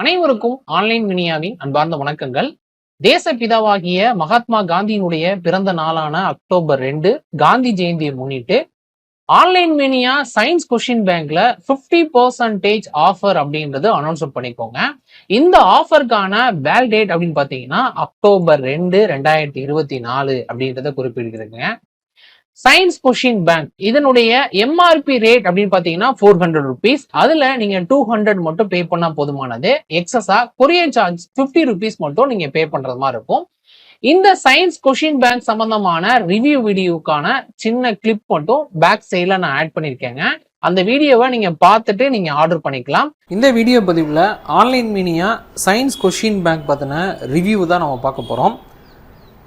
அனைவருக்கும் ஆன்லைன் மினியாவின் அன்பார்ந்த வணக்கங்கள். தேச பிதாவாகிய மகாத்மா காந்தியினுடைய பிறந்த நாளான அக்டோபர் ரெண்டு காந்தி ஜெயந்தியை முன்னிட்டு ஆன்லைன் மினியா சயின்ஸ் கொஷின் பேங்க்ல 50% பர்சன்டேஜ் ஆஃபர் அப்படின்றது அனௌன்ஸ் பண்ணிக்கோங்க. இந்த ஆஃபருக்கான வேல் டேட் அப்படின்னு பாத்தீங்கன்னா அக்டோபர் ரெண்டு ரெண்டாயிரத்தி இருபத்தி நாலு அப்படின்றத குறிப்பிடுகிறதுங்க சயின்ஸ் கொஷின் பேங்க் இதனுடைய எம்ஆர்பி ரேட் அப்படின்னு பாத்தீங்கன்னா ஃபோர் ஹண்ட்ரட் ருபீஸ் அதுல நீங்க டூ ஹண்ட்ரட் மட்டும் பே பண்ணா போதுமானது. எக்ஸஸா கொரியர் சார்ஜ் 50 ருபீஸ் மட்டும் நீங்க பே பண்றது மாதிரி இருக்கும். இந்த சயின்ஸ் கொஷின் பேங்க் சம்பந்தமான ரிவ்யூ வீடியோக்கான சின்ன கிளிப் மட்டும் பேக் சைட்ல நான் ஆட் பண்ணிருக்கேங்க. அந்த வீடியோவை நீங்க பார்த்துட்டு நீங்க ஆர்டர் பண்ணிக்கலாம். இந்த வீடியோ பதிவில் online mania science question bank பற்றின ரிவ்யூ தான் நம்ம பார்க்க போகிறோம்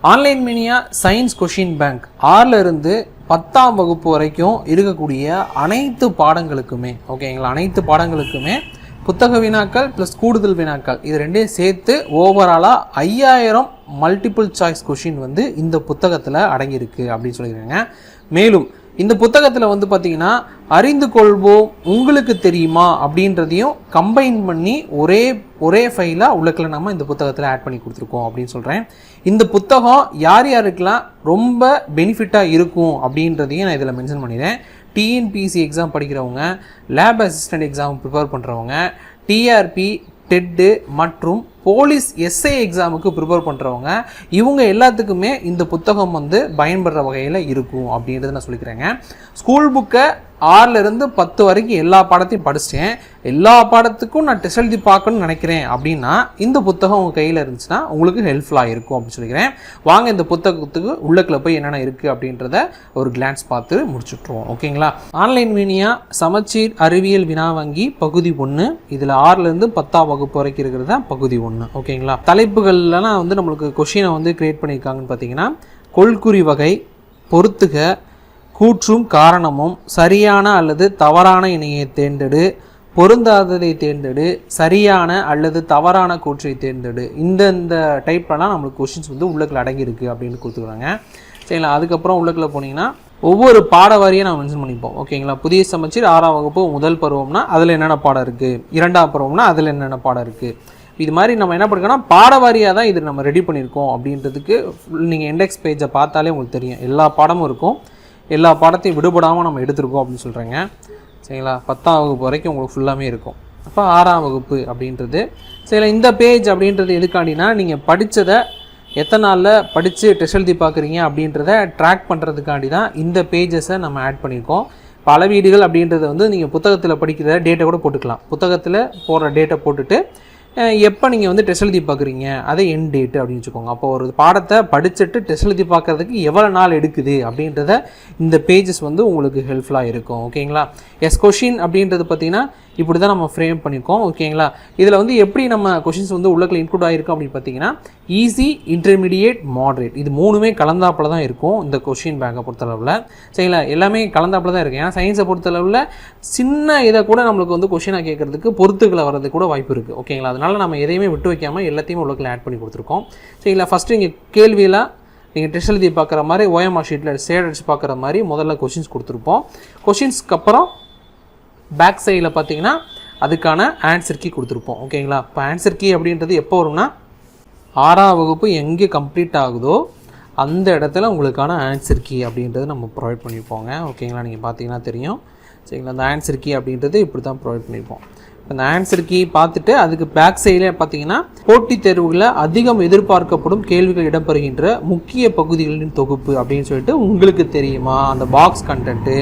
online mania science question bank ஆறில் இருந்து பத்தாம் வகுப்பு வரைக்கும் இருக்கக்கூடிய அனைத்து பாடங்களுக்குமே ஓகேங்களா அனைத்து பாடங்களுக்குமே புத்தக வினாக்கள் ப்ளஸ் கூடுதல் வினாக்கள் இது ரெண்டையும் சேர்த்து ஓவராலாக ஐயாயிரம் மல்டிபிள் சாய்ஸ் கொஷின் வந்து இந்த புத்தகத்தில் அடங்கியிருக்கு அப்படின்னு சொல்லியிருக்காங்க. மேலும் இந்த புத்தகத்தில் வந்து பார்த்தீங்கன்னா அறிந்து கொள்வோம் உங்களுக்கு தெரியுமா? அப்படின்றதையும் கம்பைன் பண்ணி ஒரே ஒரே ஃபைலாக உள்ளக்கில் நம்ம இந்த புத்தகத்தில் ஆட் பண்ணி கொடுத்துருக்கோம் அப்படின்னு சொல்கிறேன் இந்த புத்தகம் யார் யாருக்கெல்லாம் ரொம்ப பெனிஃபிட்டாக இருக்கும் அப்படின்றதையும் நான் இதில் மென்ஷன் பண்ணிடுறேன். டிஎன்பிசி எக்ஸாம் படிக்கிறவங்க லேப் அசிஸ்டன்ட் எக்ஸாம் ப்ரிப்பேர் பண்ணுறவங்க டிஆர்பி டெட்டு மற்றும் போலீஸ் எஸ்ஐ எக்ஸாமுக்கு ப்ரிப்பேர் பண்ணுறவங்க இவங்க எல்லாத்துக்குமே இந்த புத்தகம் வந்து பயன்படுற வகையில் இருக்கும் அப்படின்றத நான் சொல்லிக்கிறேங்க. ஸ்கூல் புக்கை ஆறிலிருந்து பத்து வரைக்கும் எல்லா பாடத்தையும் படிச்சிட்டேன். எல்லா பாடத்துக்கும் நான் டெஸ்ட் எழுதி பார்க்கணும்னு நினைக்கிறேன் அப்படின்னா இந்த புத்தகம் உங்கள் கையில் இருந்துச்சுன்னா உங்களுக்கு ஹெல்ப்ஃபுல்லாக இருக்கும் அப்படின்னு சொல்லிக்கிறேன். வாங்க இந்த புத்தகத்துக்கு உள்ளக்கில் போய் என்னென்ன இருக்குது அப்படின்றத ஒரு கிளான்ஸ் பார்த்து முடிச்சுட்ருவோம் ஓகேங்களா? ஆன்லைன் மீனியா சமச்சீர் அறிவியல் வினா வங்கி பகுதி ஒன்று இதில் ஆறுலேருந்து பத்தாம் வகுப்பு வரைக்கும் இருக்கிறது தான் பகுதி ஒன்று ஓகேங்களா? தலைப்புகள்லாம் வந்து நம்மளுக்கு கொஷினை வந்து கிரியேட் பண்ணியிருக்காங்கன்னு பார்த்தீங்கன்னா கொள்குறி வகை பொறுத்துக கூற்றும் காரணமும் சரியான அல்லது தவறான இணையை தேர்ந்தெடு பொருந்தாததை தேர்ந்தெடு சரியான அல்லது தவறான கூற்றை தேர்ந்தெடு. இந்தந்த டைப்லலாம் நம்மளுக்கு கொஷின்ஸ் வந்து உள்ளக்கில் அடங்கியிருக்கு அப்படின்னு கொடுத்துருக்காங்க. சரிங்களா? அதுக்கப்புறம் உள்ளக்கில் போனீங்கன்னா ஒவ்வொரு பாட வாரியை நான் மென்ஷன் பண்ணிப்போம். ஓகேங்களா? புதிய சமச்சீர் ஆறாம் வகுப்பு முதல் பருவம்னா அதில் என்னென்ன பாடம் இருக்குது இரண்டாம் பருவம்னா அதில் என்னென்ன பாடம் இருக்குது இது மாதிரி நம்ம என்ன பண்ணிருக்கோம்னா பாடவாரியாக தான் இது நம்ம ரெடி பண்ணியிருக்கோம் அப்படின்றதுக்கு நீங்கள் இண்டெக்ஸ் பேஜை பார்த்தாலே உங்களுக்கு தெரியும். எல்லா பாடமும் இருக்கும். எல்லா பாடத்தையும் விடுபடாமல் நம்ம எடுத்திருக்கோம் அப்படின்னு சொல்கிறேங்க சரிங்களா? பத்தாம் வகுப்பு வரைக்கும் உங்களுக்கு ஃபுல்லாமே இருக்கும். அப்போ ஆறாம் வகுப்பு அப்படின்றது. சரி இந்த பேஜ் அப்படின்றது எதுக்காண்டினா நீங்கள் படித்ததை எத்தனை நாளில் படித்து டெஸ்ட் எழுதி பார்க்குறீங்க அப்படின்றத ட்ராக் பண்ணுறதுக்காண்டி தான் இந்த பேஜஸை நம்ம ஆட் பண்ணியிருக்கோம். இப்போ அளவீடுகள் அப்படின்றத வந்து நீங்கள் புத்தகத்தில் படிக்கிற டேட்டை கூட போட்டுக்கலாம். புத்தகத்தில் போடுற டேட்டை போட்டுட்டு எப்போ நீங்கள் வந்து டெஸ்ட் எழுதி பார்க்குறீங்க அதை என் டேட்டு அப்படின்னு வச்சுக்கோங்க. அப்போ ஒரு பாடத்தை படிச்சுட்டு டெஸ்ட் எழுதி பார்க்கறதுக்கு எவ்வளோ நாள் எடுக்குது அப்படின்றத இந்த பேஜஸ் வந்து உங்களுக்கு ஹெல்ப்ஃபுல்லாக இருக்கும். ஓகேங்களா எஸ் கொஷின் அப்படின்றது பார்த்திங்கன்னா இப்படி தான் நம்ம ஃப்ரேம் பண்ணியிருக்கோம் ஓகேங்களா இதில் வந்து எப்படி நம்ம கொஷின்ஸ் வந்து உள்ளக்கில் இன்க்ளூட் ஆகிருக்கும் அப்படின்னு பார்த்தீங்கன்னா ஈஸி இன்டர்மீடியேட் மாட்ரேட் இது மூணுமே கலந்தாப்பில் தான் இருக்கும் இந்த கொஷின் பேங்கை பொறுத்தளவில். சரிங்களா? எல்லாமே கலந்தாப்பில் தான் இருக்கும் ஏன்னா சயின்ஸை பொறுத்தளவில் சின்ன இதை கூட நம்மளுக்கு வந்து கொஷினாக கேட்குறதுக்கு பொறுத்துக்களை வரது கூட வாய்ப்பு இருக்குது ஓகேங்களா அதனால் நம்ம எதையுமே விட்டு வைக்காமல் எல்லாத்தையும் உள்ளக்கில் ஆட் பண்ணி கொடுத்துருக்கோம். சரிங்களா? ஃபஸ்ட்டு இங்கே கேள்வியெல்லாம் நீங்கள் டெஸ்ட் எழுதி பார்க்குற மாதிரி ஓஎம்ஆர் ஷீட்டில் சேட் அடிச்சு பார்க்குற மாதிரி முதல்ல கொஷின்ஸ் கொடுத்துருப்போம். கொஷின்ஸ்க்கு அப்புறம் பேக் சைடில் பார்த்தீங்கன்னா அதுக்கான ஆன்சர் கீ கொடுத்துருப்போம். ஓகேங்களா இப்போ ஆன்சர் கீ அப்படின்றது எப்போ வரும்னா ஆறாம் வகுப்பு எங்கே கம்ப்ளீட் ஆகுதோ அந்த இடத்துல உங்களுக்கான ஆன்சர் கீ அப்படின்றது நம்ம ப்ரொவைட் பண்ணியிருப்போங்க ஓகேங்களா நீங்கள் பார்த்தீங்கன்னா தெரியும். சரிங்களா? அந்த ஆன்சர் கீ அப்படின்றது இப்படி தான் ப்ரொவைட் பண்ணியிருப்போம் இந்த ஆன்சர் கீ பார்த்துட்டு அதுக்கு பேக் சைடில் பார்த்தீங்கன்னா போட்டித் தேர்வுகளில் அதிகம் எதிர்பார்க்கப்படும் கேள்விகள் இடம்பெறுகின்ற முக்கிய பகுதிகளின் தொகுப்பு அப்படின்னு சொல்லிட்டு உங்களுக்கு தெரியுமா? அந்த பாக்ஸ் கண்டென்ட்டு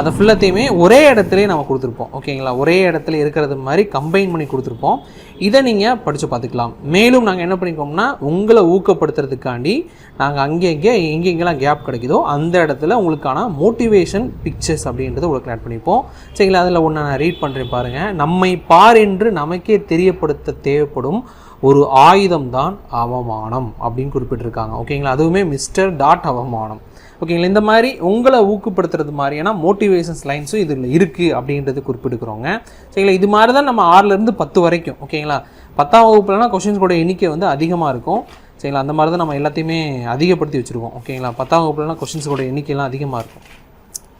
அதை ஃபுல்லத்தையுமே ஒரே இடத்துலயே நம்ம கொடுத்துருப்போம். ஓகேங்களா ஒரே இடத்துல இருக்கிறது மாதிரி கம்பைன் பண்ணி கொடுத்துருப்போம். இதை நீங்கள் படித்து பார்த்துக்கலாம். மேலும் நாங்கள் என்ன பண்ணிக்கோம்னா உங்களை ஊக்கப்படுத்துறதுக்காண்டி நாங்கள் அங்கே இங்கே எங்கெங்கெல்லாம் கேப் கிடைக்குதோ அந்த இடத்துல உங்களுக்கான மோட்டிவேஷன் பிக்சர்ஸ் அப்படின்றத உங்களுக்கு ஆட் பண்ணிப்போம். சரிங்களா? அதில் ஒன்று நான் ரீட் பண்ணுறேன் பாருங்கள் நம்மை பார் என்று நமக்கே தெரியப்படுத்த தேவைப்படும் ஒரு ஆயுதம் தான் அவமானம் அப்படின்னு குறிப்பிட்டிருக்காங்க. ஓகேங்களா? அதுவுமே மிஸ்டர் டாட் அவமானம். ஓகேங்களா? இந்த மாதிரி உங்களை ஊக்கப்படுத்துறது மாதிரியான மோட்டிவேஷன்ஸ் லைன்ஸும் இதில் இருக்குது அப்படின்றது குறிப்பிட்டுக்கிறோங்க. சரிங்களா? இது மாதிரி தான் நம்ம ஆறுலேருந்து பத்து வரைக்கும். ஓகேங்களா? சரிங்களா? பத்தாம் வகுப்புலனா கொஷின்ஸ் கூட எண்ணிக்கை வந்து அதிகமாக இருக்கும். சரிங்களா? அந்த மாதிரி தான் நம்ம எல்லாத்தையுமே அதிகப்படுத்தி வச்சுருக்கோம். ஓகேங்களா? பத்தாம் வகுப்புலனா கொஷின்ஸ் கூட அதிகமாக இருக்கும்.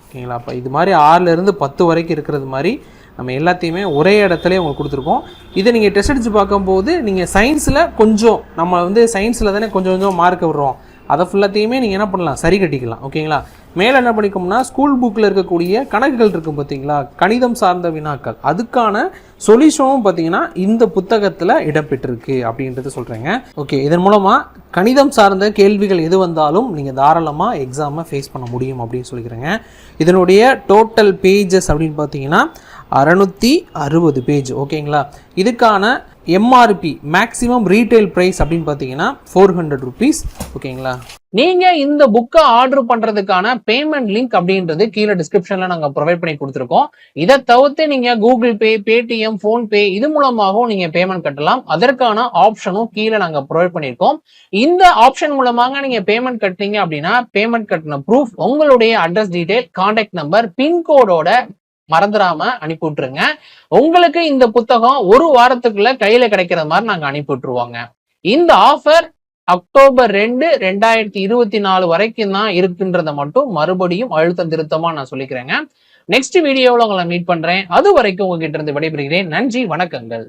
ஓகேங்களா? அப்போ இது மாதிரி ஆறுலேருந்து பத்து வரைக்கும் இருக்கிறது மாதிரி நம்ம எல்லாத்தையுமே ஒரே இடத்துல உங்களுக்கு கொடுத்துருக்கோம். இதை நீங்கள் டெஸ்ட் அடித்து பார்க்கும்போது நீங்கள் சயின்ஸில் கொஞ்சம் நம்ம வந்து சயின்ஸில் தானே கொஞ்சம் கொஞ்சம் மார்க் விடுறோம். அதை ஃபுல்லாத்தையுமே நீங்கள் என்ன பண்ணலாம்? சரி கட்டிக்கலாம். ஓகேங்களா? மேலே என்ன பண்ணிக்கோம்னா ஸ்கூல் புக்கில் இருக்கக்கூடிய கணக்குகள் இருக்கும் பார்த்தீங்களா கணிதம் சார்ந்த வினாக்கள். அதுக்கான சொல்யூஷனும் பார்த்தீங்கன்னா இந்த புத்தகத்தில் இடம்பெற்றிருக்கு அப்படின்றது சொல்கிறேங்க ஓகே இதன் மூலமாக கணிதம் சார்ந்த கேள்விகள் எது வந்தாலும் நீங்கள் தாராளமாக எக்ஸாமை ஃபேஸ் பண்ண முடியும் அப்படின்னு சொல்லிக்கிறேங்க. இதனுடைய டோட்டல் பேஜஸ் அப்படின்னு பார்த்தீங்கன்னா அறநூற்றி அறுபது பேஜ் ஓகேங்களா இதுக்கான எம்ஆர்பி மேக்ஸிமம் ரீட்டைல் ப்ரைஸ் அப்படின்னு பார்த்தீங்கன்னா ஃபோர் ஹண்ட்ரட் ருபீஸ் ஓகேங்களா நீங்கள் இந்த புக்கை ஆர்டர் பண்றதுக்கான பேமெண்ட் லிங்க் அப்படின்றது கீழே டிஸ்கிரிப்ஷனில் நாங்கள் ப்ரொவைட் பண்ணி கொடுத்துருக்கோம். இதை தவிர்த்து நீங்கள் கூகுள் பே பேடிஎம் ஃபோன்பே இது மூலமாகவும் நீங்கள் பேமெண்ட் கட்டலாம். அதற்கான ஆப்ஷனும் கீழே நாங்கள் ப்ரொவைட் பண்ணியிருக்கோம். இந்த ஆப்ஷன் மூலமாக நீங்கள் பேமெண்ட் கட்டினீங்க அப்படின்னா பேமெண்ட் கட்டின ப்ரூஃப் உங்களுடைய அட்ரஸ் டீடைல் கான்டாக்ட் நம்பர் பின்கோடோட மறந்துடாம அனுப்பி விட்டுருங்க. உங்களுக்கு இந்த புத்தகம் ஒரு வாரத்துக்குள்ள கையில கிடைக்கிற மாதிரி நாங்க அனுப்பி விட்டுருவோங்க. இந்த ஆஃபர் அக்டோபர் ரெண்டு ரெண்டாயிரத்தி இருபத்தி நாலு வரைக்கும் தான் இருக்குன்றத மட்டும் மறுபடியும் அழுத்தம் திருத்தமா நான் சொல்லிக்கிறேங்க. நெக்ஸ்ட் வீடியோவில் உங்களை மீட் பண்றேன். அது வரைக்கும் உங்ககிட்ட இருந்து விடைபெறுகிறேன். நன்றி வணக்கங்கள்.